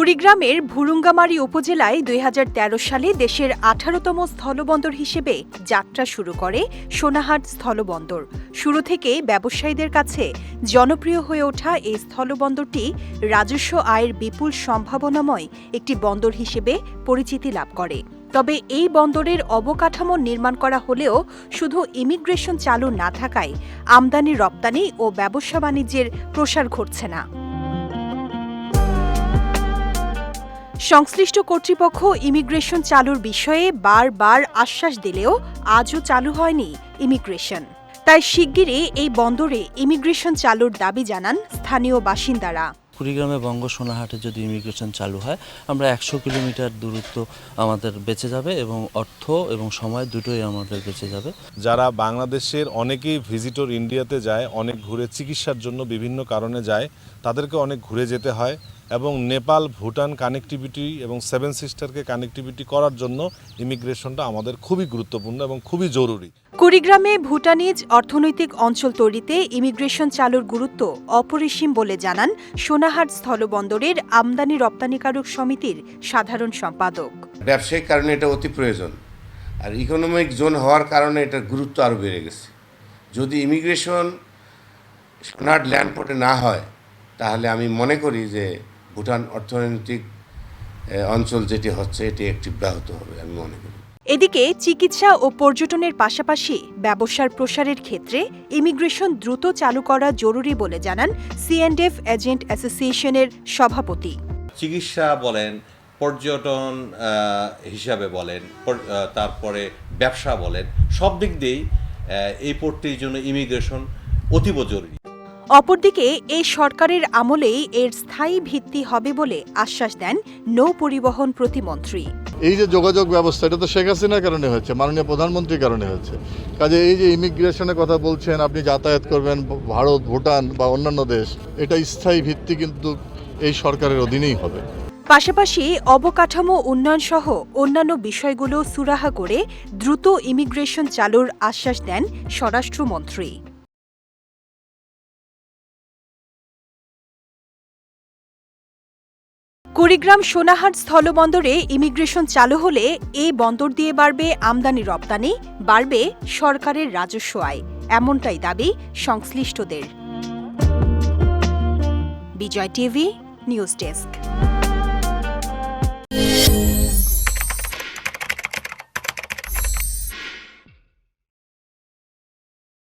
কুড়িগ্রামের ভুরুঙ্গামারী উপজেলায় দুই হাজার তেরো সালে দেশের আঠারোতম স্থলবন্দর হিসেবে যাত্রা শুরু করে সোনাহাট স্থলবন্দর। শুরু থেকে ব্যবসায়ীদের কাছে জনপ্রিয় হয়ে ওঠা এই স্থলবন্দরটি রাজস্ব আয়ের বিপুল সম্ভাবনাময় একটি বন্দর হিসেবে পরিচিতি লাভ করে। তবে এই বন্দরের অবকাঠামো নির্মাণ করা হলেও শুধু ইমিগ্রেশন চালু না থাকায় আমদানি রপ্তানি ও ব্যবসা বাণিজ্যের প্রসার ঘটছে না। সংশ্লিষ্ট কর্তৃপক্ষ ইমিগ্রেশন চালুর বিষয়ে বারবার আশ্বাস দিলেও আজও চালু হয়নি ইমিগ্রেশন। তাই শিগগিরই এই বন্দরে ইমিগ্রেশন চালুর দাবি জানান স্থানীয় বাসিন্দারা। কুড়িগ্রামে বঙ্গ সোনাহাটে যদি ইমিগ্রেশন চালু হয় আমরা একশো কিলোমিটার দূরত্ব আমাদের বেঁচে যাবে এবং অর্থ এবং সময় দুটোই আমাদের বেঁচে যাবে। যারা বাংলাদেশের অনেকেই ভিজিটর ইন্ডিয়াতে যায় অনেক ঘুরে চিকিৎসার জন্য বিভিন্ন কারণে যায় তাদেরকে অনেক ঘুরে যেতে হয়। এবং নেপাল ভুটান কানেক্টিভিটি এবং সেভেন সিস্টারকে কানেক্টিভিটি করার জন্য ইমিগ্রেশনটা আমাদের খুবই গুরুত্বপূর্ণ এবং খুবই জরুরি। কুড়িগ্রামে ভুটানিজ অর্থনৈতিক অঞ্চল তৈরিতে ইমিগ্রেশন চালুর গুরুত্ব অপরিসীম বলে জানান সোনাহাট স্থলবন্দরের আমদানি রপ্তানিকারক সমিতির সাধারণ সম্পাদক। ব্যবসায়িক কারণে এটা অতি প্রয়োজন। আর ইকোনমিক জোন হওয়ার কারণে এটার গুরুত্ব আরও বেড়ে গেছে। যদি ইমিগ্রেশন সোনাহাট ল্যান্ড পোর্টে না হয় তাহলে আমি মনে করি যে ভুটান অর্থনৈতিক অঞ্চল যেটি হচ্ছে এটি একটি ব্যাহত হবে আমি মনে করি। এদিকে চিকিৎসা ও পর্যটনের পাশাপাশি ব্যবসার প্রসারের ক্ষেত্রে ইমিগ্রেশন দ্রুত চালু করা জরুরি বলে জানান সিএন্ডএফ এজেন্ট অ্যাসোসিয়েশনের সভাপতি। চিকিৎসা বলেন পর্যটন হিসাবে বলেন তারপরে ব্যবসা বলেন সব দিক দিয়েই এই পোর্টটির জন্য ইমিগ্রেশন অতীব জরুরি। অপরদিকে এই সরকারের আমলেই এর স্থায়ী ভিত্তি হবে বলে আশ্বাস দেন নৌ পরিবহন প্রতিমন্ত্রী। এই যে যোগাযোগ ব্যবস্থা এটা তো শেখ হাসিনার কারণে হয়েছে মাননীয় প্রধানমন্ত্রীর কারণে হয়েছে। কাজে এই যে ইমিগ্রেশনের কথা বলছেন আপনি যাতায়াত করবেন ভারত ভুটান বা অন্যান্য দেশ এটা স্থায়ী ভিত্তি কিন্তু এই সরকারের অধীনেই হবে। পাশাপাশি অবকাঠামো উন্নয়ন সহ অন্যান্য বিষয়গুলো সুরাহা করে দ্রুত ইমিগ্রেশন চালুর আশ্বাস দেন স্বরাষ্ট্রমন্ত্রী। কুড়িগ্রাম সোনাহাট স্থলবন্দরে ইমিগ্রেশন চালু হলে এ বন্দর দিয়ে বাড়বে আমদানি রপ্তানি, বাড়বে সরকারের রাজস্ব আয়। এমনটাই দাবি সংশ্লিষ্টদের। Bijoy TV, news desk.